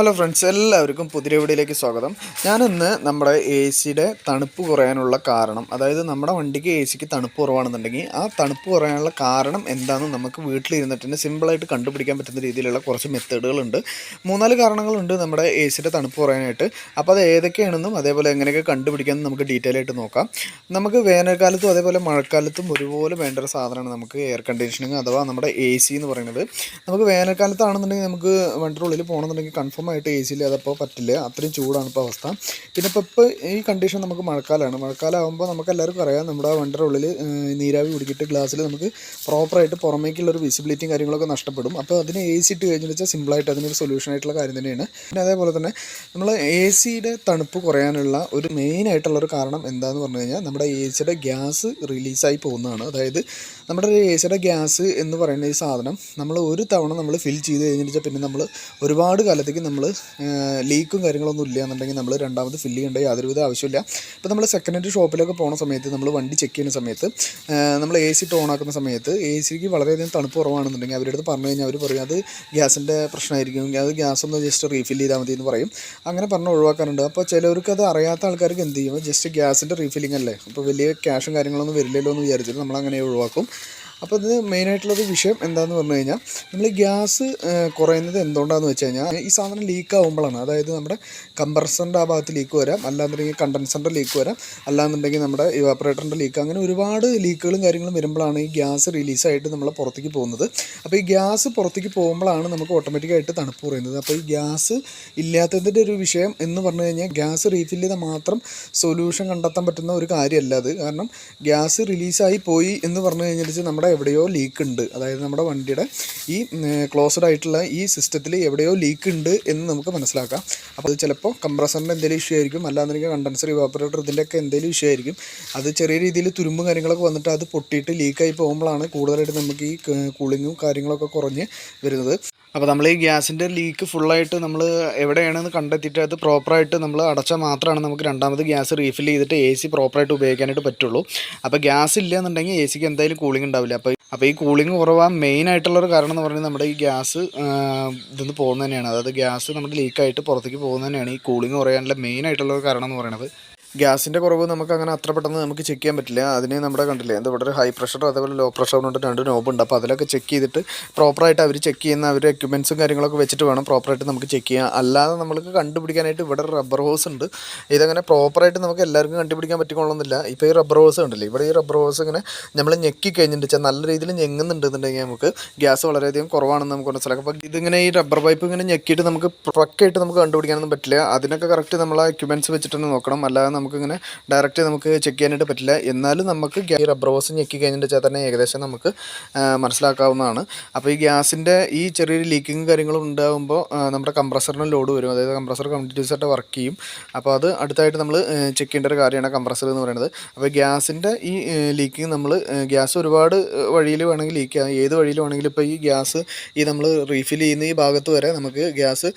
Hello friends എല്ലാവർക്കും പുതിയ വീഡിയോയിലേക്ക് സ്വാഗതം. ഞാനിന്ന് നമ്മുടെ എ സിയുടെ തണുപ്പ് കുറയാനുള്ള കാരണം അതായത് നമ്മുടെ വണ്ടിക്ക് എ സിക്ക് തണുപ്പ് കുറവാണെന്നുണ്ടെങ്കിൽ ആ തണുപ്പ് കുറയാനുള്ള കാരണം എന്താണെന്ന് നമുക്ക് വീട്ടിലിരുന്നിട്ട് തന്നെ സിമ്പിളായിട്ട് കണ്ടുപിടിക്കാൻ പറ്റുന്ന രീതിയിലുള്ള കുറച്ച് മെത്തേഡുകളുണ്ട്. മൂന്നാൽ കാരണങ്ങളുണ്ട് നമ്മുടെ എ സിയുടെ തണുപ്പ് കുറയാനായിട്ട്. അപ്പോൾ അത് ഏതൊക്കെയാണെന്നും അതേപോലെ എങ്ങനെയൊക്കെ കണ്ടുപിടിക്കാമെന്ന് നമുക്ക് ഡീറ്റെയിൽ ആയിട്ട് നോക്കാം. നമുക്ക് വേനൽക്കാലത്തും അതേപോലെ മഴക്കാലത്തും ഒരുപോലെ വേണ്ട ഒരു സാധനമാണ് നമുക്ക് എയർ കണ്ടീഷനിങ് അഥവാ നമ്മുടെ എ സി എന്ന് പറയുന്നത്. നമുക്ക് വേനൽക്കാലത്താണെന്നുണ്ടെങ്കിൽ നമുക്ക് വണ്ടിയുടെ ഉള്ളിൽ പോകണമെന്നുണ്ടെങ്കിൽ കൺഫേം ആയിട്ട് എ സിയിൽ അതപ്പോൾ പറ്റില്ല? അത്രയും ചൂടാണ് ഇപ്പോൾ അവസ്ഥ. പിന്നെ ഇപ്പോൾ ഇപ്പോൾ ഈ കണ്ടീഷൻ നമുക്ക് മഴക്കാലമാണ് മഴക്കാലമാകുമ്പോൾ നമുക്ക് എല്ലാവർക്കും അറിയാം നമ്മുടെ വണ്ടിയുടെ ഉള്ളിൽ നീരാവി കുടിക്കിട്ട് ഗ്ലാസ്സിൽ നമുക്ക് പ്രോപ്പറായിട്ട് പുറമേക്കുള്ള ഒരു വിസിബിലിറ്റിയും കാര്യങ്ങളൊക്കെ നഷ്ടപ്പെടും. അപ്പോൾ അതിന് എ സി ഇട്ട് കഴിഞ്ഞെന്ന് വെച്ചാൽ സിമ്പിളായിട്ട് അതിനൊരു സൊല്യൂഷൻ ആയിട്ടുള്ള കാര്യം തന്നെയാണ്. പിന്നെ അതേപോലെ തന്നെ നമ്മൾ എ സിയുടെ തണുപ്പ് കുറയാനുള്ള ഒരു മെയിൻ ആയിട്ടുള്ള ഒരു കാരണം എന്താണെന്ന് പറഞ്ഞു കഴിഞ്ഞാൽ നമ്മുടെ എ സിയുടെ ഗ്യാസ് റിലീസായി പോകുന്നതാണ്. അതായത് നമ്മുടെ എ സിയുടെ ഗ്യാസ് എന്ന് പറയുന്ന ഈ സാധനം നമ്മൾ ഒരു തവണ നമ്മൾ ഫിൽ ചെയ്ത് കഴിഞ്ഞിട്ട് പിന്നെ നമ്മൾ ഒരുപാട് കാലത്തേക്ക് നമ്മൾ ലീക്കും കാര്യങ്ങളൊന്നും ഇല്ല എന്നുണ്ടെങ്കിൽ നമ്മൾ രണ്ടാമത് ഫില്ല് ചെയ്യേണ്ട യാതൊരുവിധ ആവശ്യമില്ല ഇപ്പോൾ നമ്മൾ സെക്കൻഡ് ഹാൻഡ് ഷോപ്പിലൊക്കെ പോകുന്ന സമയത്ത് നമ്മൾ വണ്ടി ചെക്ക് ചെയ്യുന്ന സമയത്ത് നമ്മൾ എ സി ഓൺ ആക്കുന്ന സമയത്ത് എ സിക്ക് വളരെയധികം തണുപ്പ് കുറവാണെന്നുണ്ടെങ്കിൽ അവരുടെ അടുത്ത് പറഞ്ഞു കഴിഞ്ഞാൽ അവർ പറയും അത് ഗ്യാസിന്റെ പ്രശ്നമായിരിക്കും. അത് ഗ്യാസ് ഒന്ന് ജസ്റ്റ് റീഫിൽ ചെയ്താൽ മതി എന്ന് പറയും. അങ്ങനെ പറഞ്ഞ് ഒഴിവാക്കാറുണ്ട്. അപ്പോൾ ചിലവർക്ക് അത് അറിയാത്ത ആൾക്കാർക്ക് എന്ത് ചെയ്യും? ജസ്റ്റ് ഗ്യാസിന്റെ റീഫില്ലിംഗ് അല്ലേ? അപ്പോൾ വലിയ ക്യാഷും കാര്യങ്ങളൊന്നും വരില്ലല്ലോ എന്ന് വിചാരിച്ചിട്ട് നമ്മൾ അങ്ങനെ ഒഴിവാക്കും. അപ്പോൾ ഇത് മെയിനായിട്ടുള്ളൊരു വിഷയം എന്താണെന്ന് പറഞ്ഞു കഴിഞ്ഞാൽ നമ്മൾ ഗ്യാസ് കുറയുന്നത് എന്തുകൊണ്ടാണെന്ന് വെച്ച് കഴിഞ്ഞാൽ ഈ സാധനം ലീക്ക് ആകുമ്പോഴാണ് അതായത് നമ്മുടെ കമ്പ്രസറിന്റെ ആ ഭാഗത്ത് ലീക്ക് വരാം അല്ലാന്നുണ്ടെങ്കിൽ കണ്ടൻസറിന്റെ ലീക്ക് വരാം അല്ലാന്നുണ്ടെങ്കിൽ നമ്മുടെ ഇവാപ്പറേറ്ററിന്റെ ലീക്ക് അങ്ങനെ ഒരുപാട് ലീക്കുകളും കാര്യങ്ങളും വരുമ്പോഴാണ് ഈ ഗ്യാസ് റിലീസായിട്ട് നമ്മൾ പുറത്തേക്ക് പോകുന്നത്. അപ്പോൾ ഈ ഗ്യാസ് പുറത്തേക്ക് പോകുമ്പോഴാണ് നമുക്ക് ഓട്ടോമാറ്റിക്കായിട്ട് തണുപ്പ് കുറയുന്നത്. അപ്പോൾ ഈ ഗ്യാസ് ഇല്ലാത്തതിന്റെ ഒരു വിഷയം എന്ന് പറഞ്ഞു കഴിഞ്ഞാൽ ഗ്യാസ് റീഫിൽ ചെയ്താൽ മാത്രം സൊല്യൂഷൻ കണ്ടെത്താൻ പറ്റുന്ന ഒരു കാര്യമല്ല അത്. കാരണം ഗ്യാസ് റിലീസായി പോയി എന്ന് പറഞ്ഞു കഴിഞ്ഞാൽ നമ്മുടെ എവിടെയോ ലീക്ക് ഉണ്ട്. അതായത് നമ്മുടെ വണ്ടിയുടെ ഈ ക്ലോസ്ഡ് ആയിട്ടുള്ള ഈ സിസ്റ്റത്തിൽ എവിടെയോ ലീക്ക് ഉണ്ട് എന്ന് നമുക്ക് മനസ്സിലാക്കാം. അപ്പോൾ അത് ചിലപ്പോൾ കംപ്രസറിന്റെ എന്തെങ്കിലും ഇഷ്യൂ ആയിരിക്കും. അല്ലാന്നുണ്ടെങ്കിൽ കണ്ടൻസർ ഇവാപ്പറേറ്റർ ഇതിന്റെയൊക്കെ എന്തെങ്കിലും ഇഷ്യൂ ആയിരിക്കും. അത് ചെറിയ രീതിയിൽ തുരുമ്പും കാര്യങ്ങളൊക്കെ വന്നിട്ട് അത് പൊട്ടിയിട്ട് ലീക്കായി പോകുമ്പോഴാണ് കൂടുതലായിട്ട് നമുക്ക് ഈ കൂളിങ്ങും കാര്യങ്ങളൊക്കെ കുറഞ്ഞ് വരുന്നത്. അപ്പോൾ നമ്മൾ ഈ ഗ്യാസിന്റെ ലീക്ക് ഫുള്ളായിട്ട് നമ്മൾ എവിടെയാണെന്ന് കണ്ടെത്തിയിട്ട് അത് പ്രോപ്പറായിട്ട് നമ്മൾ അടച്ചാൽ മാത്രമാണ് നമുക്ക് രണ്ടാമത് ഗ്യാസ് റീഫിൽ ചെയ്തിട്ട് എ സി പ്രോപ്പറായിട്ട് ഉപയോഗിക്കാനായിട്ട് പറ്റുള്ളൂ. അപ്പോൾ ഗ്യാസ് ഇല്ല എന്നുണ്ടെങ്കിൽ എ സിക്ക് എന്തായാലും കൂളിംഗ് ഉണ്ടാവില്ല. അപ്പോൾ അപ്പോൾ ഈ കൂളിംഗ് കുറവാൻ മെയിൻ ആയിട്ടുള്ള ഒരു കാരണം എന്ന് പറഞ്ഞാൽ നമ്മുടെ ഈ ഗ്യാസ് ഇതൊന്ന് പോകുന്നത് തന്നെയാണ് അതായത് ഗ്യാസ് നമ്മുടെ ലീക്കായിട്ട് പുറത്തേക്ക് പോകുന്നത് തന്നെയാണ് ഈ കൂളിംഗ് കുറയാനുള്ള മെയിൻ ആയിട്ടുള്ള ഒരു കാരണം എന്ന് പറയുന്നത്. ഗ്യാസിന്റെ കുറവ് നമുക്ക് അങ്ങനെ അത്ര പെട്ടെന്ന് നമുക്ക് ചെക്ക് ചെയ്യാൻ പറ്റില്ല. അതിന് നമ്മുടെ കണ്ടില്ലേ എന്താ ഇവിടെ ഹൈ പ്രഷർ അതേപോലെ ലോ പ്രഷർ കൊണ്ട് രണ്ട് നോബ് ഉണ്ട്. അപ്പോൾ അതിലൊക്കെ ചെക്ക് ചെയ്തിട്ട് പ്രോപ്പറായിട്ട് അവർ ചെക്ക് ചെയ്യുന്ന അവർ എക്യുപ്മെൻസും കാര്യങ്ങളൊക്കെ വെച്ചിട്ട് വേണം പ്രോപ്പറായിട്ട് നമുക്ക് ചെക്ക് ചെയ്യാം അല്ലാതെ നമുക്ക് കണ്ടുപിടിക്കാനായിട്ട് ഇവിടെ റബ്ബർ ഹോസ് ഉണ്ട്. ഇതങ്ങനെ പ്രോപ്പറായിട്ട് നമുക്ക് എല്ലാവർക്കും കണ്ടുപിടിക്കാൻ പറ്റിക്കൊള്ളുന്നില്ല ഇപ്പോൾ ഈ റബ്ബർ ഹോസ് ഉണ്ടല്ലോ ഇവിടെ ഈ റബ്ബർ ഹോസ് ഇങ്ങനെ നമ്മൾ ഞെക്കി കഴിഞ്ഞിട്ട് നല്ല രീതിയിൽ ഞെങ്ങുന്നുണ്ടെന്നുണ്ടെങ്കിൽ നമുക്ക് ഗ്യാസ് വളരെയധികം കുറവാണെന്ന് നമുക്ക് മനസ്സിലാക്കാം. അപ്പോൾ ഇതിങ്ങനെ ഈ റബ്ബർ പൈപ്പ് ഇങ്ങനെ ഞെക്കിയിട്ട് നമുക്ക് പ്രൊക്കായിട്ട് നമുക്ക് കണ്ടുപിടിക്കാനൊന്നും പറ്റില്ല. അതിനൊക്കെ കറക്റ്റ് നമ്മൾ ആ എക്യുപ്മെന്റ്സ് വെച്ചിട്ട് നോക്കണം. അല്ലാതെ നമുക്കിങ്ങനെ ഡയറക്റ്റ് നമുക്ക് ചെക്ക് ചെയ്യാനായിട്ട് പറ്റില്ല. എന്നാലും നമുക്ക് ഈ റബ്ബർ വാസ് ഞെക്കി കഴിഞ്ഞിട്ട് തന്നെ ഏകദേശം നമുക്ക് മനസ്സിലാക്കാവുന്നതാണ്. അപ്പോൾ ഈ ഗ്യാസിന്റെ ഈ ചെറിയൊരു ലീക്കിങ് കാര്യങ്ങളും ഉണ്ടാകുമ്പോൾ നമ്മുടെ കംപ്രസറിന് ലോഡ് വരും. അതായത് കംപ്രസർ കണ്ടിന്യൂസ് ആയിട്ട് വർക്ക് ചെയ്യും. അപ്പോൾ അത് അടുത്തായിട്ട് നമ്മൾ ചെക്ക് ചെയ്യേണ്ട ഒരു കാര്യമാണ് കംപ്രസർ എന്ന് പറയുന്നത്. അപ്പോൾ ഗ്യാസിന്റെ ഈ ലീക്കിങ് നമ്മൾ ഗ്യാസ് ഒരുപാട് വഴിയിൽ വേണമെങ്കിൽ ലീക്ക് ചെയ്യാം. ഏത് വഴിയിൽ വേണമെങ്കിലും ഇപ്പോൾ ഈ ഗ്യാസ് ഈ നമ്മൾ റീഫിൽ ചെയ്യുന്ന ഈ ഭാഗത്ത് വരെ നമുക്ക് ഗ്യാസ്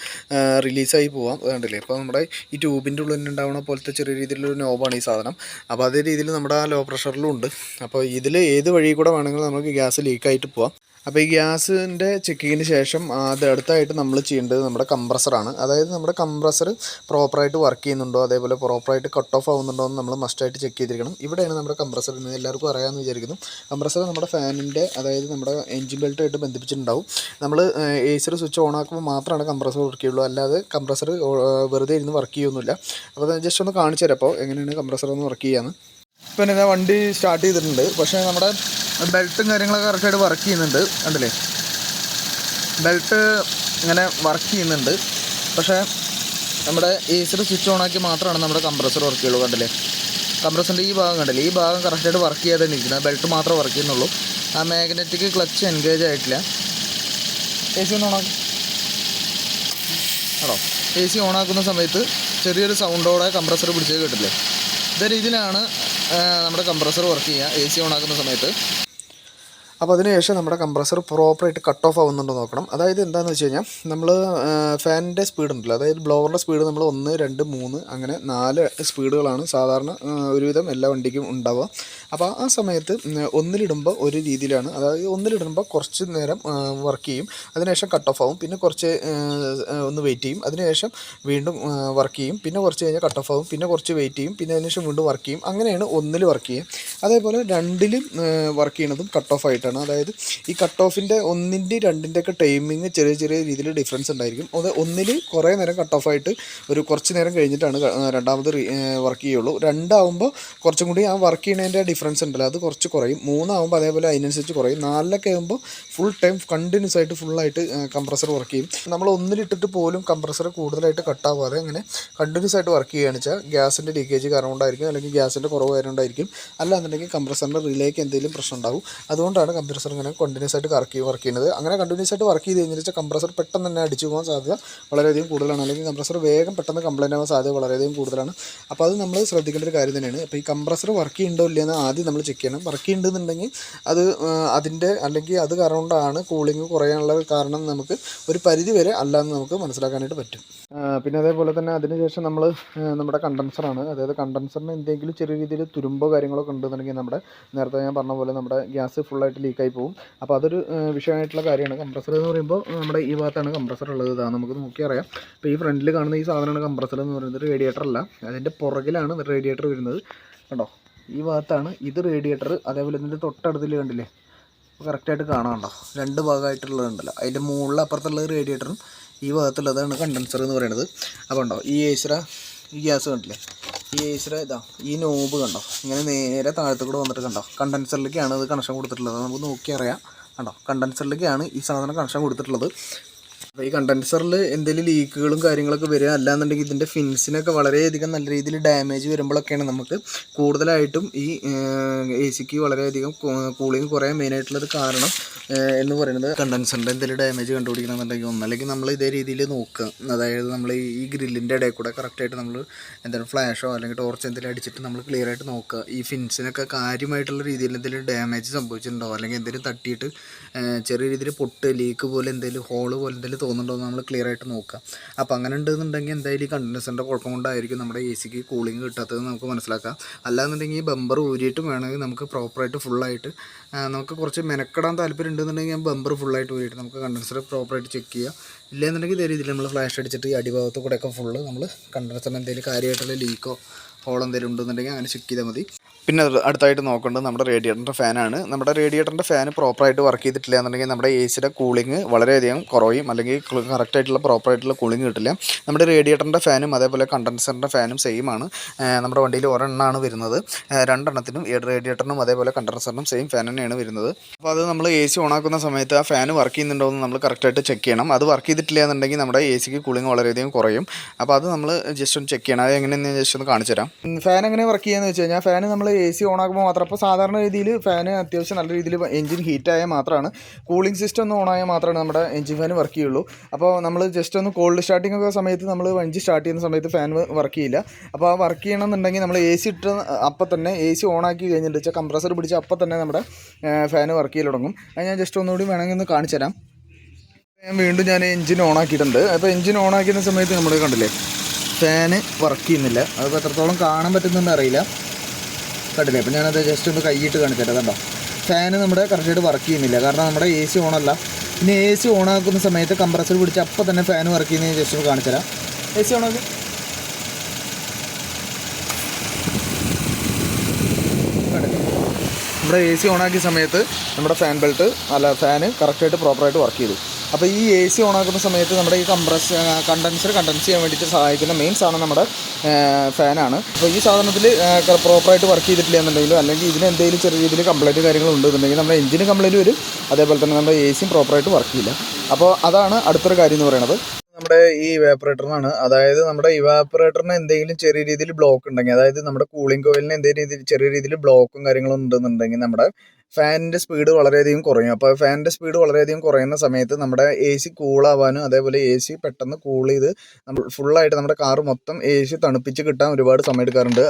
റിലീസായി പോവാം. കണ്ടില്ലേ? അപ്പോൾ നമ്മുടെ ഈ ട്യൂബിന്റെ ഉള്ളിൽ ഉണ്ടാവുന്ന പോലത്തെ ചെറിയ രീതിയിലൊരു നോബാണ് ഈ സാധനം. അപ്പോൾ അതേ രീതിയിൽ നമ്മുടെ ആ ലോ പ്രഷറിലും ഉണ്ട്. അപ്പോൾ ഇതിൽ ഏത് വഴി കൂടെ വേണമെങ്കിലും നമുക്ക് ഗ്യാസ് ലീക്കായിട്ട് പോവാം. അപ്പോൾ ഈ ഗ്യാസിന്റെ ചെക്കിങ്ങിന് ശേഷം അത് അടുത്തായിട്ട് നമ്മൾ ചെയ്യേണ്ടത് നമ്മുടെ കംപ്രസറാണ് അതായത് നമ്മുടെ കംപ്രസർ പ്രോപ്പറായിട്ട് വർക്ക് ചെയ്യുന്നുണ്ടോ അതേപോലെ പ്രോപ്പറായിട്ട് കട്ട് ഓഫ് ആവുന്നുണ്ടോ എന്ന് നമ്മൾ മസ്റ്റായിട്ട് ചെക്ക് ചെയ്തിരിക്കണം. ഇവിടെയാണ് നമ്മുടെ കംപ്രസർ എന്ന് എല്ലാവർക്കും അറിയാമെന്ന് വിചാരിക്കുന്നു. കംപ്രസർ നമ്മുടെ ഫാനിന്റെ അതായത് നമ്മുടെ എഞ്ചിൻ ബെൽറ്റായിട്ട് ബന്ധിപ്പിച്ചിട്ടുണ്ടാവും. നമ്മൾ എ സിയുടെ സ്വിച്ച് ഓൺ ആക്കുമ്പോൾ മാത്രമാണ് കംപ്രസർ വർക്ക് ചെയ്യുള്ളൂ. അല്ലാതെ കംപ്രസർ വെറുതെ ഇരുന്ന് വർക്ക് ചെയ്യുന്നില്ല അപ്പോൾ ജസ്റ്റ് ഒന്ന് കാണിച്ചു തരാം അപ്പോൾ എങ്ങനെയാണ് കംപ്രസർ ഒന്ന് വർക്ക് ചെയ്യാമെന്ന് ഇപ്പം ഇതാ വണ്ടി സ്റ്റാർട്ട് ചെയ്തിട്ടുണ്ട്. പക്ഷേ നമ്മുടെ ബെൽറ്റും കാര്യങ്ങളൊക്കെ കറക്റ്റായിട്ട് വർക്ക് ചെയ്യുന്നുണ്ട്. കണ്ടില്ലേ? ബെൽറ്റ് ഇങ്ങനെ വർക്ക് ചെയ്യുന്നുണ്ട്. പക്ഷേ നമ്മുടെ എ സിയുടെ സ്വിച്ച് ഓൺ ആക്കി മാത്രമാണ് നമ്മുടെ കംപ്രസർ വർക്ക് ചെയ്യുള്ളൂ. കണ്ടില്ലേ? കംപ്രസറിന്റെ ഈ ഭാഗം കണ്ടില്ലേ? ഈ ഭാഗം കറക്റ്റായിട്ട് വർക്ക് ചെയ്യാതെ ഇരിക്കുന്നത് ബെൽറ്റ് മാത്രമേ വർക്ക് ചെയ്യുന്നുള്ളൂ. ആ മാഗ്നറ്റിക് ക്ലച്ച് എൻഗേജ് ആയിട്ടില്ല. എ സി ഒന്ന് ഓണാക്കി ആണോ? എ സി ഓണാക്കുന്ന സമയത്ത് ചെറിയൊരു സൗണ്ടോടെ കംപ്രസർ പിടിച്ചേ കേട്ടില്ലേ ഇതേ രീതിയിലാണ് നമ്മുടെ കംപ്രസർ വർക്ക് ചെയ്യുക. എ സി ഓണാക്കുന്ന സമയത്ത്. അപ്പോൾ അതിനുശേഷം നമ്മുടെ കംപ്രസർ പ്രോപ്പറായിട്ട് കട്ട് ഓഫ് ആവുന്നുണ്ടോ നോക്കണം. അതായത് എന്താണെന്ന് വെച്ച് കഴിഞ്ഞാൽ നമ്മൾ ഫാനിന്റെ സ്പീഡ് ഉണ്ടല്ലോ. അതായത് ബ്ലോവറിന്റെ സ്പീഡ് നമ്മൾ ഒന്ന് രണ്ട് മൂന്ന് അങ്ങനെ നാല് സ്പീഡുകളാണ് സാധാരണ ഒരുവിധം എല്ലാ വണ്ടിക്കും ഉണ്ടാവുക. അപ്പോൾ ആ സമയത്ത് ഒന്നിലിടുമ്പോൾ ഒരു രീതിയിലാണ് അതായത് ഒന്നിലിടുമ്പോൾ കുറച്ച് നേരം വർക്ക് ചെയ്യും. അതിനുശേഷം കട്ട് ഓഫ് ആവും. പിന്നെ കുറച്ച് ഒന്ന് വെയിറ്റ് ചെയ്യും. അതിനുശേഷം വീണ്ടും വർക്ക് ചെയ്യും. പിന്നെ കുറച്ച് കഴിഞ്ഞാൽ കട്ട് ഓഫ് ആവും. പിന്നെ കുറച്ച് വെയിറ്റ് ചെയ്യും. പിന്നെ അതിനുശേഷം വീണ്ടും വർക്ക് ചെയ്യും. അങ്ങനെയാണ് ഒന്നിൽ വർക്ക് ചെയ്യും അതേപോലെ രണ്ടിലും വർക്ക് ചെയ്യുന്നതും കട്ട് ഓഫ് ആയിട്ടാണ്. അതായത് ഈ കട്ട് ഓഫിന്റെ ഒന്നിന്റെ രണ്ടിന്റെ ഒക്കെ ടൈമിങ് ചെറിയ ചെറിയ രീതിയിൽ ഡിഫറൻസ് ഉണ്ടായിരിക്കും. അത് ഒന്നിൽ കുറേ നേരം കട്ട് ഓഫ് ആയിട്ട് ഒരു കുറച്ച് നേരം കഴിഞ്ഞിട്ടാണ് രണ്ടാമത് വർക്ക് ചെയ്യുള്ളൂ. രണ്ടാവുമ്പോൾ കുറച്ചും കൂടി ആ വർക്ക് ചെയ്യുന്നതിന്റെ ഡിഫറൻസ് ഉണ്ടല്ലോ. അത് കുറച്ച് കുറയും. മൂന്നാവുമ്പോൾ അതേപോലെ അതിനനുസരിച്ച് കുറയും. നാലിലൊക്കെ ആകുമ്പോൾ ഫുൾ ടൈം കണ്ടിന്യൂസ് ആയിട്ട് ഫുള്ളായിട്ട് കംപ്രസർ വർക്ക് ചെയ്യും. നമ്മൾ ഒന്നിലിട്ടിട്ട് പോലും കംപ്രസർ കൂടുതലായിട്ട് കട്ടാവാതെ അങ്ങനെ കണ്ടിന്യൂസ് ആയിട്ട് വർക്ക് ചെയ്യുകയാണ് വെച്ചാൽ ഗ്യാസിന്റെ ലീക്കേജ് കാരണം കൊണ്ടായിരിക്കും അല്ലെങ്കിൽ ഗ്യാസിന്റെ കുറവ് കാരണം കൊണ്ടായിരിക്കും. അല്ലാന്നുണ്ടെങ്കിൽ കംപ്രസറിന്റെ റിലേക്ക് എന്തെങ്കിലും പ്രശ്നം ഉണ്ടാവും. അതുകൊണ്ടാണ് കംപ്രസർ ഇങ്ങനെ കണ്ടിന്യൂസ് ആയിട്ട് വർക്ക് വർക്ക് ചെയ്യുന്നത്. അങ്ങനെ കണ്ടിന്യൂസ് ആയിട്ട് വർക്ക് ചെയ്ത് കഴിഞ്ഞാൽ കംപ്രസർ പെട്ടെന്ന് തന്നെ അടിച്ചു പോകാൻ സാധ്യത വളരെയധികം കൂടുതലാണ്. അല്ലെങ്കിൽ കംപ്രസർ വേഗം പെട്ടെന്ന് കംപ്ലൈന്റ് ആവാൻ സാധ്യത വളരെയധികം കൂടുതലാണ്. അപ്പോൾ അത് നമ്മൾ ശ്രദ്ധിക്കേണ്ട ഒരു കാര്യം തന്നെയാണ്. അപ്പോൾ ഈ കംപ്രസർ വർക്ക് ചെയ്യുന്നുണ്ടോ ഇല്ലയെന്ന് ആദ്യം നമ്മൾ ചെക്ക് ചെയ്യണം. വർക്ക് ചെയ്യുന്നുണ്ടെന്നുണ്ടെങ്കിൽ അത് അതിന്റെ അല്ലെങ്കിൽ അത് കാരണം കൊണ്ടാണ് കൂളിംഗ് കുറയാനുള്ള കാരണം നമുക്ക് ഒരു പരിധി വരെ അല്ലാന്ന് നമുക്ക് മനസ്സിലാക്കാനായിട്ട് പറ്റും. പിന്നെ അതേപോലെ തന്നെ അതിനുശേഷം നമ്മൾ നമ്മുടെ കണ്ടൻസറാണ് അതായത് കണ്ടൻസറിന് എന്തെങ്കിലും ചെറിയ രീതിയിൽ തുരുമ്പോ കാര്യങ്ങളൊക്കെ ഉണ്ടെന്നുണ്ടെങ്കിൽ നമ്മുടെ നേരത്തെ ഞാൻ പറഞ്ഞ പോലെ നമ്മുടെ ഗ്യാസ് ഫുള്ളായിട്ട് ലീക്കായി പോകും അപ്പോൾ അതൊരു വിഷയമായിട്ടുള്ള കാര്യമാണ്. കംപ്രസർ എന്ന് പറയുമ്പോൾ നമ്മുടെ ഈ ഭാഗത്താണ് കംപ്രസർ ഉള്ളത്. ഇതാ നമുക്ക് നോക്കി അറിയാം അപ്പോൾ ഈ ഫ്രണ്ടിൽ കാണുന്ന ഈ സാധനമാണ് കംപ്രസർ എന്ന് പറയുന്നത്. റേഡിയേറ്റർ അല്ല. അതിന്റെ പുറകിലാണ് റേഡിയേറ്റർ വരുന്നത്. കണ്ടോ? ഈ ഭാഗത്താണ് ഇത് റേഡിയേറ്റർ അതേപോലെ ഇതിന്റെ തൊട്ടടുത്തിൽ കണ്ടില്ലേ? കറക്റ്റായിട്ട് കാണാണ്ടോ രണ്ട് ഭാഗമായിട്ടുള്ളതുണ്ടല്ലോ അതിന്റെ മുകളിൽ അപ്പുറത്തുള്ളത് റേഡിയേറ്ററും ഈ ഭാഗത്തുള്ളതാണ് കണ്ടൻസർ എന്ന് പറയുന്നത്. അപ്പോൾ ഉണ്ടോ ഈ ഏശ്ര ഈ ഗ്യാസ് കണ്ടില്ലേ? ഈ ഏശ്ര ഇതാ ഈ നോബ് കണ്ടോ? ഇങ്ങനെ നേരെ താഴത്ത് കൂടെ വന്നിട്ട് കണ്ടോ? കണ്ടൻസറിലേക്കാണ് ഇത് കണക്ഷൻ കൊടുത്തിട്ടുള്ളത്. നമുക്ക് നോക്കി അറിയാം കണ്ടോ? കണ്ടൻസറിലേക്കാണ് ഈ സാധനം കണക്ഷൻ കൊടുത്തിട്ടുള്ളത്. അപ്പോൾ ഈ കണ്ടൻസറിൽ എന്തെങ്കിലും ലീക്കുകളും കാര്യങ്ങളൊക്കെ വരിക അല്ലാന്നുണ്ടെങ്കിൽ ഇതിന്റെ ഫിൻസിനൊക്കെ വളരെയധികം നല്ല രീതിയിൽ ഡാമേജ് വരുമ്പോഴൊക്കെയാണ് നമുക്ക് കൂടുതലായിട്ടും ഈ എ സിക്ക് വളരെയധികം കൂളിംഗ് കുറയാൻ മെയിനായിട്ടുള്ളത് കാരണം എന്ന് പറയുന്നത് കണ്ടൻസറിന്റെ എന്തെങ്കിലും ഡാമേജ് കണ്ടുപിടിക്കണമെന്നുണ്ടെങ്കിൽ ഒന്നല്ലെങ്കിൽ നമ്മൾ ഇതേ രീതിയിൽ നോക്കുക. അതായത് നമ്മൾ ഈ ഗ്രില്ലിന്റെ ഇടയിൽ കൂടെ കറക്റ്റായിട്ട് നമ്മൾ എന്തെങ്കിലും ഫ്ലാഷോ അല്ലെങ്കിൽ ടോർച്ച് എന്തെങ്കിലും അടിച്ചിട്ട് നമ്മൾ ക്ലിയർ ആയിട്ട് നോക്കുക. ഈ ഫിൻസിനൊക്കെ കാര്യമായിട്ടുള്ള രീതിയിൽ എന്തെങ്കിലും ഡാമേജ് സംഭവിച്ചിട്ടുണ്ടോ? അല്ലെങ്കിൽ എന്തെങ്കിലും തട്ടിയിട്ട് ചെറിയ രീതിയിൽ പൊട്ട് ലീക്ക് പോലെ എന്തെങ്കിലും ഹോൾ പോലെ എന്തെങ്കിലും തോന്നുന്നുണ്ടോ നമ്മൾ ക്ലിയർ ആയിട്ട് നോക്കുക അപ്പോൾ അങ്ങനെ ഉണ്ടെന്നുണ്ടെങ്കിൽ എന്തായാലും ഈ കണ്ടൻസറിന്റെ കുഴപ്പം കൊണ്ടായിരിക്കും നമ്മുടെ എ സിക്ക് കൂളിംഗ് കിട്ടാത്തത് നമുക്ക് മനസ്സിലാക്കാം. അല്ലാന്നുണ്ടെങ്കിൽ ഈ ബമ്പർ ഊരിയിട്ടും വേണമെങ്കിൽ നമുക്ക് പ്രോപ്പറായിട്ട് ഫുള്ളായിട്ട് നമുക്ക് കുറച്ച് മെനക്കെടാൻ താല്പര്യം ഉണ്ടെന്നുണ്ടെങ്കിൽ ബമ്പർ ഫുള്ളായിട്ട് ഊരിയിട്ട് നമുക്ക് കണ്ടൻസർ പ്രോപ്പറായിട്ട് ചെക്ക് ചെയ്യുക ഇല്ലെന്നുണ്ടെങ്കിൽ ഇതേ രീതിയിൽ നമ്മൾ ഫ്ലാഷ് അടിച്ചിട്ട് ഈ അടിഭാഗത്ത് കൂടെയൊക്കെ ഫുള്ള് നമ്മൾ കണ്ടൻസറിന് എന്തെങ്കിലും കാര്യമായിട്ടുള്ള ലീക്കോ ഹോൾ എന്തെങ്കിലും ഉണ്ടെന്നുണ്ടെങ്കിൽ അങ്ങനെ ചെക്ക് ചെയ്താൽ മതി. പിന്നെ അടുത്തായിട്ട് നോക്കേണ്ടത് നമ്മുടെ റേഡിയേറ്ററിന്റെ ഫാനാണ് നമ്മുടെ റേഡിയേറ്ററിന്റെ ഫാൻ പ്രോപ്പറായിട്ട് വർക്ക് ചെയ്തിട്ടില്ല എന്നുണ്ടെങ്കിൽ നമ്മുടെ എ സിയുടെ കൂളിംഗ് വളരെയധികം കുറയും. അല്ലെങ്കിൽ കറക്റ്റായിട്ടുള്ള പ്രോപ്പറായിട്ടുള്ള കൂളിംഗ് കിട്ടില്ല. നമ്മുടെ റേഡിയേറ്ററിന്റെ ഫാനും അതേപോലെ കണ്ടൻസറിന്റെ ഫാനും സെയിം ആണ്. നമ്മുടെ വണ്ടിയിൽ ഒരെണ്ണമാണ് വരുന്നത്. രണ്ടെണ്ണത്തിനും റേഡിയേറ്ററിനും അതേപോലെ കണ്ടൻസറിനും സെയിം ഫാൻ തന്നെയാണ് വരുന്നത്. അപ്പോൾ അത് നമ്മൾ എ സി ഓണാക്കുന്ന സമയത്ത് ആ ഫാൻ വർക്ക് ചെയ്യുന്നുണ്ടോ എന്ന് നമ്മൾ കറക്റ്റായിട്ട് ചെക്ക് ചെയ്യണം. അത് വർക്ക് ചെയ്തിട്ടില്ല എന്നുണ്ടെങ്കിൽ നമ്മുടെ എ സിക്ക് കൂളിംഗ് വളരെയധികം കുറയും. അപ്പോൾ അത് നമ്മൾ ജസ്റ്റ് ഒന്ന് ചെക്ക് ചെയ്യണം. അത് എങ്ങനെയെന്ന് ഞാൻ ജസ്റ്റ് ഒന്ന് കാണിച്ചു തരാം ഫാൻ എങ്ങനെ വർക്ക് ചെയ്യുന്നത് വെച്ച് കഴിഞ്ഞാൽ ഫാൻ നമ്മൾ എ സി ഓൺ ആക്കുമ്പോൾ മാത്രം. അപ്പോൾ സാധാരണ രീതിയിൽ ഫാൻ അത്യാവശ്യം നല്ല രീതിയിൽ എഞ്ചിൻ ഹീറ്റ് ആയാൽ മാത്രമാണ് കൂളിംഗ് സിസ്റ്റം ഒന്ന് ഓൺ ആയാൽ മാത്രമാണ് നമ്മുടെ എഞ്ചിൻ ഫാൻ വർക്ക് ചെയ്യുള്ളൂ. അപ്പോൾ നമ്മൾ ജസ്റ്റ് ഒന്ന് കോൾഡ് സ്റ്റാർട്ടിംഗ് ഒക്കെ സമയത്ത് നമ്മൾ വഞ്ചി സ്റ്റാർട്ട് ചെയ്യുന്ന സമയത്ത് ഫാൻ വർക്ക് ചെയ്യില്ല. അപ്പോൾ ആ വർക്ക് ചെയ്യണമെന്നുണ്ടെങ്കിൽ നമ്മൾ എ സി ഇട്ട് അപ്പം തന്നെ എ സി ഓൺ ആക്കി കഴിഞ്ഞിട്ട് വെച്ചാൽ കംപ്രസർ പിടിച്ച് അപ്പം തന്നെ നമ്മുടെ ഫാൻ വർക്ക് ചെയ്യാൻ തുടങ്ങും. അത് ഞാൻ ജസ്റ്റ് ഒന്നുകൂടി വേണമെങ്കിൽ ഒന്ന് കാണിച്ചു തരാം. ഞാൻ വീണ്ടും ഞാൻ എഞ്ചിൻ ഓൺ ആക്കിയിട്ടുണ്ട്. അപ്പോൾ എഞ്ചിൻ ഓൺ ആക്കുന്ന സമയത്ത് നമ്മൾ കണ്ടില്ലേ ഫാന് വർക്ക് ചെയ്യുന്നില്ല. അതിപ്പോൾ എത്രത്തോളം കാണാൻ പറ്റുന്നുണ്ട് അറിയില്ല. കണ്ടില്ലേ? അപ്പോൾ ഞാനത് ജസ്റ്റ് ഒന്ന് കൈയിട്ട് കാണിച്ചിട്ട് കണ്ടോ? ഫാന് നമ്മുടെ കറക്റ്റായിട്ട് വർക്ക് ചെയ്യുന്നില്ല. കാരണം നമ്മുടെ എ സി ഓണല്ല. പിന്നെ എ സി ഓണാക്കുന്ന സമയത്ത് കംപ്രസർ പിടിച്ച് അപ്പോൾ തന്നെ ഫാൻ വർക്ക് ചെയ്യുന്നത് ജസ്റ്റ് ഒന്ന് കാണിച്ചു തരാം എ സി ഓണാക്കി നമ്മുടെ എ സി ഓണാക്കിയ സമയത്ത് നമ്മുടെ ഫാൻ ബെൽറ്റ് അല്ല ഫാന് കറക്റ്റായിട്ട് പ്രോപ്പറായിട്ട് വർക്ക് ചെയ്തു. അപ്പോൾ ഈ എ സി ഓണാക്കുന്ന സമയത്ത് നമ്മുടെ ഈ കംപ്രസ് കണ്ടൻസർ കണ്ടൻസ് ചെയ്യാൻ വേണ്ടിയിട്ട് സഹായിക്കുന്ന മെയിൻ സാധനം നമ്മുടെ ഫാനാണ് അപ്പോൾ ഈ സാധനത്തിൽ പ്രോപ്പറായിട്ട് വർക്ക് ചെയ്തിട്ടില്ല എന്നുണ്ടെങ്കിലും അല്ലെങ്കിൽ ഇതിന് എന്തെങ്കിലും ചെറിയ രീതിയിൽ കംപ്ലൈന്റ് കാര്യങ്ങൾ ഉണ്ടെന്നുണ്ടെങ്കിൽ നമ്മുടെ എഞ്ചിന് കംപ്ലൈന്റ് വരും. അതേപോലെ തന്നെ നമ്മുടെ എ സിയും പ്രോപ്പറായിട്ട് വർക്ക് ചെയ്യില്ല. അപ്പോൾ അതാണ് അടുത്തൊരു കാര്യം എന്ന് പറയുന്നത് നമ്മുടെ ഈ ഇവാപ്പറേറ്ററിനാണ് അതായത് നമ്മുടെ ഇവാപ്പറേറ്ററിന് എന്തെങ്കിലും ചെറിയ രീതിയിൽ ബ്ലോക്ക് ഉണ്ടെങ്കിൽ അതായത് നമ്മുടെ കൂളിംഗ് കോയിലിന് എന്തെങ്കിലും രീതിയിൽ ചെറിയ രീതിയിൽ ബ്ലോക്കും കാര്യങ്ങളും ഉണ്ടെന്നുണ്ടെങ്കിൽ നമ്മുടെ ഫാനിന്റെ സ്പീഡ് വളരെയധികം കുറയും. അപ്പോൾ ഫാനിന്റെ സ്പീഡ് വളരെയധികം കുറയുന്ന സമയത്ത് നമ്മുടെ എ സി കൂളാവാനും അതേപോലെ എ സി പെട്ടെന്ന് കൂൾ ചെയ്ത് നമ്മൾ ഫുള്ളായിട്ട് നമ്മുടെ കാറ് മൊത്തം എ സി തണുപ്പിച്ച് കിട്ടാൻ ഒരുപാട് സമയം എടുക്കാറുണ്ട്.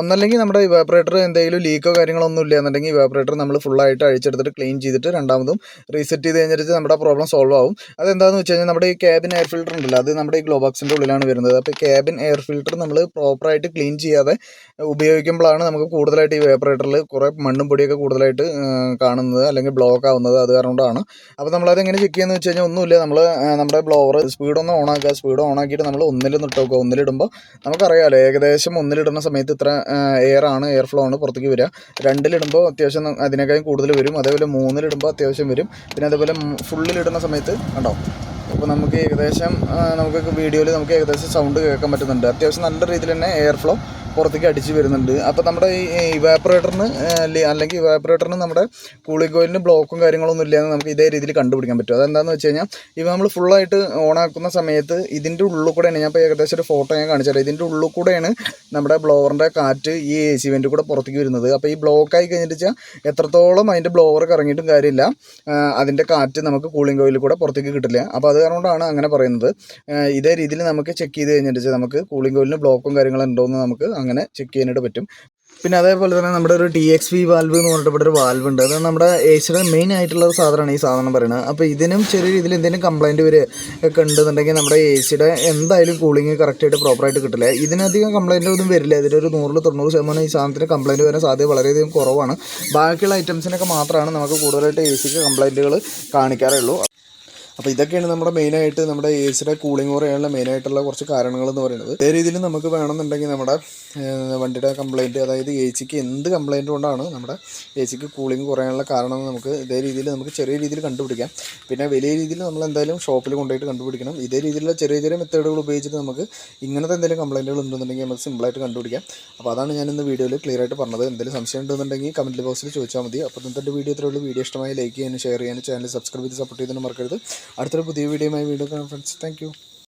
ഒന്നല്ലെങ്കിൽ നമ്മുടെ ഇവാപ്പറേറ്റർ എന്തെങ്കിലും ലീക്കോ കാര്യങ്ങളോ ഒന്നും ഇല്ല എന്നുണ്ടെങ്കിൽ ഇവാപ്പറേറ്റർ നമ്മൾ ഫുള്ളായിട്ട് അഴിച്ചെടുത്തിട്ട് ക്ലീൻ ചെയ്തിട്ട് രണ്ടാമതും റീസെറ്റ് ചെയ്ത് കഴിഞ്ഞിട്ട് നമ്മുടെ പ്രോബ്ലം സോൾവ് ആവും. അതെന്താണെന്ന് വെച്ച് കഴിഞ്ഞാൽ നമ്മുടെ ഈ ക്യാബിൻ എയർ ഫിൽറ്റർ ഉണ്ടല്ലോ അത് നമ്മുടെ ഈ ഗ്ലോബോക്സിന്റെ ഉള്ളിലാണ് വരുന്നത്. അപ്പോൾ ക്യാബിൻ എയർ ഫിൽറ്റർ നമ്മൾ പ്രോപ്പറായിട്ട് ക്ലീൻ ചെയ്യാതെ ഉപയോഗിക്കുമ്പോഴാണ് നമുക്ക് കൂടുതലായിട്ട് ഈ വേപ്പറേറ്ററിൽ കുറേ മണ്ണും പൊടിയൊക്കെ കൂടുതലായിട്ട് കാണുന്നത് അല്ലെങ്കിൽ ബ്ലോക്ക് ആവുന്നത് അത് കാരണം കൊണ്ടാണ് അപ്പോൾ നമ്മളത് എങ്ങനെ ചെക്ക് ചെയ്യുന്നത് വെച്ച് കഴിഞ്ഞാൽ ഒന്നുമില്ല. നമ്മൾ നമ്മുടെ ബ്ലോവർ സ്പീഡ് ഒന്ന് ഓൺ ആക്കുക. സ്പീഡ് ഓൺ ആക്കിയിട്ട് നമ്മൾ ഒന്നിൽ നിട്ട് നോക്കുക. ഒന്നിലിടുമ്പോൾ നമുക്കറിയാമല്ലോ ഏകദേശം ഒന്നിലിടുന്ന സമയത്ത് ഇത്ര എയർ ആണ് എയർ ഫ്ലോ ആണ് പുറത്തേക്ക് വരിക. രണ്ടിലിടുമ്പോൾ അത്യാവശ്യം അതിനേക്കാളും കൂടുതൽ വരും. അതേപോലെ മൂന്നിലിടുമ്പോൾ അത്യാവശ്യം വരും. പിന്നെ അതേപോലെ ഫുള്ളിലിടുന്ന സമയത്ത് കണ്ടോ? അപ്പോൾ നമുക്ക് ഏകദേശം നമുക്ക് വീഡിയോയിൽ നമുക്ക് ഏകദേശം സൗണ്ട് കേൾക്കാൻ പറ്റുന്നുണ്ട്. അത്യാവശ്യം നല്ല രീതിയിൽ തന്നെ എയർ ഫ്ലോ പുറത്തേക്ക് അടിച്ച് വരുന്നുണ്ട്. അപ്പോൾ നമ്മുടെ ഈ ഇവാപ്പറേറ്ററിന് അല്ലെങ്കിൽ ഇവാപ്പറേറ്ററിന് നമ്മുടെ കൂളിംഗ് കോയിലിന് ബ്ലോക്കും കാര്യങ്ങളൊന്നും ഇല്ലയെന്ന് നമുക്ക് ഇതേ രീതിയിൽ കണ്ടുപിടിക്കാൻ പറ്റും. അതെന്താണെന്ന് വെച്ച് കഴിഞ്ഞാൽ ഇവ നമ്മൾ ഫുള്ളായിട്ട് ഓണാക്കുന്ന സമയത്ത് ഇതിന്റെ ഉള്ളിൽ കൂടെയാണ് ഞാൻ ഇപ്പോൾ ഏകദേശം ഒരു ഫോട്ടോ ഞാൻ കാണിച്ചു തരാം. ഇതിന്റെ ഉള്ളിൽ കൂടെയാണ് നമ്മുടെ ബ്ലോവറിന്റെ കാറ്റ് ഈ എ സി വെന്റ് കൂടെ പുറത്തേക്ക് വരുന്നത്. അപ്പോൾ ഈ ബ്ലോക്ക് ആയി കഴിഞ്ഞിട്ട് വെച്ചാൽ എത്രത്തോളം അതിന്റെ ബ്ലോവർ കറങ്ങിയിട്ടും കാര്യമില്ല. അതിന്റെ കാറ്റ് നമുക്ക് കൂളിംഗ് കോയിലിൽ കൂടെ പുറത്തേക്ക് കിട്ടില്ല. അപ്പോൾ അത് കാരണമാണ് അങ്ങനെ പറയുന്നത്. ഇതേ രീതിയിൽ നമുക്ക് ചെക്ക് ചെയ്ത് കഴിഞ്ഞിട്ട് നമുക്ക് കൂളിംഗ് കോയിലിന് ബ്ലോക്കും കാര്യങ്ങളും ഉണ്ടോ എന്ന് നമുക്ക് അങ്ങനെ ചെക്ക് ചെയ്യാനായിട്ട് പറ്റും. പിന്നെ അതേപോലെ തന്നെ നമ്മുടെ ഒരു ടി എക്സ് വി വാൽവ് എന്ന് പറഞ്ഞിട്ട് ഇവിടെ ഒരു വാൽവ് ഉണ്ട്. അത് നമ്മുടെ ഏഷ്യയുടെ മെയിൻ ആയിട്ടുള്ള ഒരു സാധനമാണ് ഈ സാധനം പറയുന്നത്. അപ്പോൾ ഇതിനും ചെറിയ രീതിയിൽ എന്തെങ്കിലും കംപ്ലൈന്റ് വരെ ഒക്കെ ഉണ്ടെന്നുണ്ടെങ്കിൽ നമ്മുടെ ഏഷ്യയുടെ എന്തായാലും കൂളിംഗ് കറക്റ്റായിട്ട് പ്രോപ്പറായിട്ട് കിട്ടില്ല. ഇതിനധികം കംപ്ലൈന്റ് ഒന്നും വരില്ല. ഇതിലൊരു നൂറിൽ തൊണ്ണൂറ് ശതമാനം ഈ സാധനത്തിന് കംപ്ലൈന്റ് വരാൻ സാധ്യത വളരെയധികം കുറവാണ്. ബാക്കിയുള്ള ഐറ്റംസിനൊക്കെ മാത്രമാണ് നമുക്ക് കൂടുതലായിട്ട് എ സിക്ക് കംപ്ലൈന്റുകൾ കാണിക്കാറുള്ളൂ. അപ്പോൾ ഇതൊക്കെയാണ് നമ്മുടെ മെയിനായിട്ട് നമ്മുടെ എ സിയുടെ കൂളിംഗ് കുറയാനുള്ള മെയിനായിട്ടുള്ള കുറച്ച് കാരണങ്ങൾ എന്ന് പറയുന്നത്. ഇതേ രീതിയിൽ നമുക്ക് വേണമെന്നുണ്ടെങ്കിൽ നമ്മുടെ വണ്ടിയുടെ കംപ്ലൈന്റ് അതായത് എ സിക്ക് എന്ത് കംപ്ലൈന്റ് കൊണ്ടാണ് നമ്മുടെ എ സിക്ക് കൂളിംഗ് കുറയാനുള്ള കാരണം നമുക്ക് ഇതേ രീതിയിൽ നമുക്ക് ചെറിയ രീതിയിൽ കണ്ടുപിടിക്കാം. പിന്നെ വലിയ രീതിയിൽ നമ്മൾ എന്തായാലും ഷോപ്പിൽ കൊണ്ടുപോയിട്ട് കണ്ടുപിടിക്കണം. ഇതേ രീതിയിലുള്ള ചെറിയ ചെറിയ മെത്തേഡുകൾ ഉപയോഗിച്ചിട്ട് നമുക്ക് ഇങ്ങനത്തെ എന്തെങ്കിലും കംപ്ലൈന്റുകൾ ഉണ്ടെന്നുണ്ടെങ്കിൽ നമുക്ക് സിമ്പിളായിട്ട് കണ്ടുപിടിക്കാം. അപ്പോൾ അതാണ് ഞാൻ ഇന്ന് വീഡിയോയിൽ ക്ലിയർ ആയിട്ട് പറഞ്ഞത്. എന്തെങ്കിലും സംശയം ഉണ്ടെന്നുണ്ടെങ്കിൽ കമന്റ് ബോക്സിൽ ചോദിച്ചാൽ മതി. അപ്പോൾ ഇന്നത്തെ വീഡിയോ ഇത്രയുള്ളൂ വീഡിയോ ഇഷ്ടമായി ലൈക്ക് ചെയ്യാനും ഷെയർ ചെയ്യാനും ചാനൽ സബ്സ്ക്രൈബ് ചെയ്ത് സപ്പോർട്ട് ചെയ്തിട്ട് മറക്കരുത്. അടുത്തൊരു പുതിയ വീഡിയോയുമായി വീണ്ടും കാണാം ഫ്രണ്ട്സ് താങ്ക്